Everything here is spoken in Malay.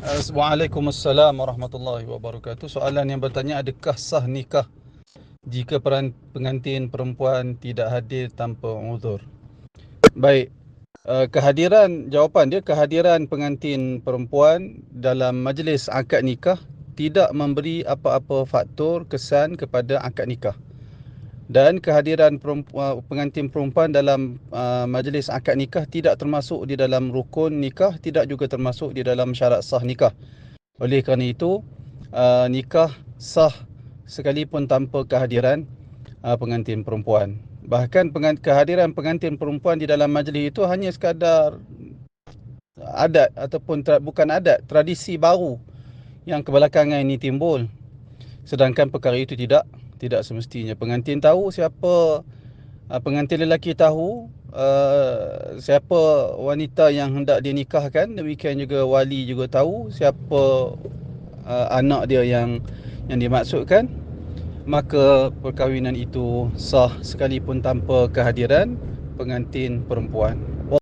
Assalamualaikum warahmatullahi wabarakatuh. Soalan yang bertanya adakah sah nikah jika peran pengantin perempuan tidak hadir tanpa uzur? Baik. Uh, kehadiran jawapan dia kehadiran pengantin perempuan dalam majlis akad nikah tidak memberi apa-apa faktor kesan kepada akad nikah dan kehadiran perempuan, pengantin perempuan dalam uh, majlis akad nikah tidak termasuk di dalam rukun nikah tidak juga termasuk di dalam syarat sah nikah. Oleh kerana itu uh, nikah sah sekalipun tanpa kehadiran uh, pengantin perempuan. Bahkan kehadiran pengantin perempuan di dalam majlis itu hanya sekadar adat ataupun bukan adat tradisi baru yang kebelakangan ini timbul. Sedangkan perkara itu tidak tidak semestinya. Pengantin tahu siapa uh, pengantin lelaki tahu uh, siapa wanita yang hendak dinikahkan demikian juga wali juga tahu siapa uh, anak dia yang yang dimaksudkan. Maka perkahwinan itu sah sekalipun tanpa kehadiran pengantin perempuan